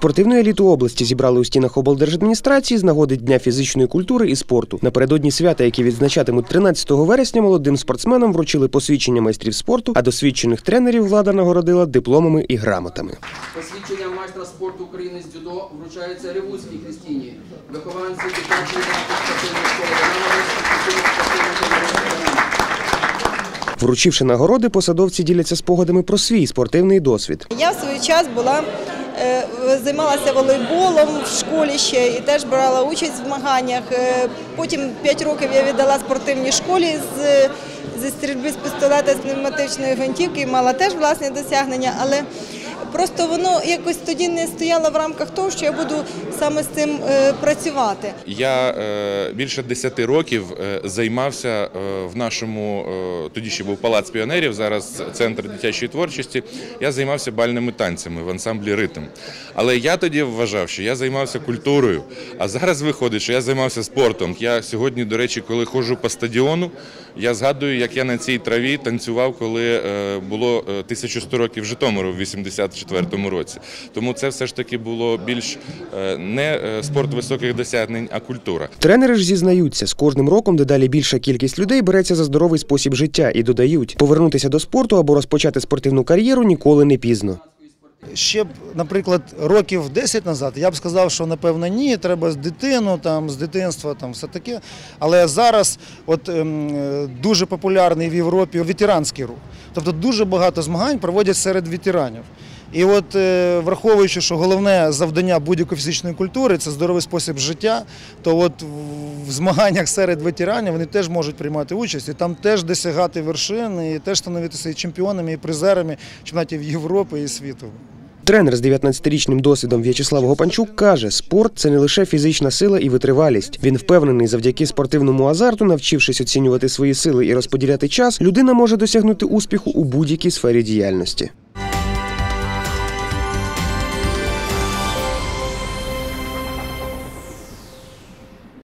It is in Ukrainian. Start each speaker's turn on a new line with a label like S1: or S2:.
S1: Спортивну еліту області зібрали у стінах облдержадміністрації з нагоди Дня фізичної культури і спорту. Напередодні свята, які відзначатимуть 13 вересня, молодим спортсменам вручили посвідчення майстрів спорту, а досвідчених тренерів влада нагородила дипломами і грамотами.
S2: Посвідчення майстра спорту України з дзюдо вручається Ревуцькій Христині, вихованці дитячої
S1: Вручивши нагороди, посадовці діляться спогадами про свій спортивний досвід.
S3: Я в свій час була займалася волейболом в школі ще і теж брала участь в змаганнях. Е, Потім 5 років я віддала спортивній школі з зі стрільби з пістолета з пневматичної гвинтівки мала теж власні досягнення, але просто воно якось тоді не стояло в рамках того, що я буду саме з цим е, працювати.
S4: Я е, більше 10 років е, займався в нашому тоді ще був палац піонерів, зараз центр дитячої творчості. Я займався бальними танцями в ансамблі ритм. Але я тоді вважав, що я займався культурою. А зараз виходить, що я займався спортом. Я сьогодні, до речі, коли ходжу по стадіону, я згадую, як я на цій траві танцював, коли було е, 1100 років Житомиру в 84-му році. Тому це все ж таки було більш е, не е, спорт високих досягнень, а культура.
S1: Тренери ж зізнаються, з кожним роком дедалі більша кількість людей береться за здоровий спосіб життя і додають, повернутися до спорту або розпочати спортивну кар'єру ніколи не пізно.
S5: Ще б, наприклад, років 10 назад я б сказав, що напевно ні, треба з дитину, там з дитинства, там все таке. Але зараз от ем, дуже популярний в Європі ветеранський рух. Тобто дуже багато змагань проводять серед ветеранів. І от е, враховуючи, що головне завдання будь-якої фізичної культури це здоровий спосіб життя, то от в- змаганнях серед ветеранів вони теж можуть приймати участь і там теж досягати вершин, і теж становитися і чемпіонами, і призерами чемпіонатів Європи і світу.
S1: Тренер з 19-річним досвідом В'ячеслав Гопанчук каже, спорт це не лише фізична сила і витривалість. Він впевнений, завдяки спортивному азарту, навчившись оцінювати свої сили і розподіляти час, людина може досягнути успіху у будь-якій сфері діяльності.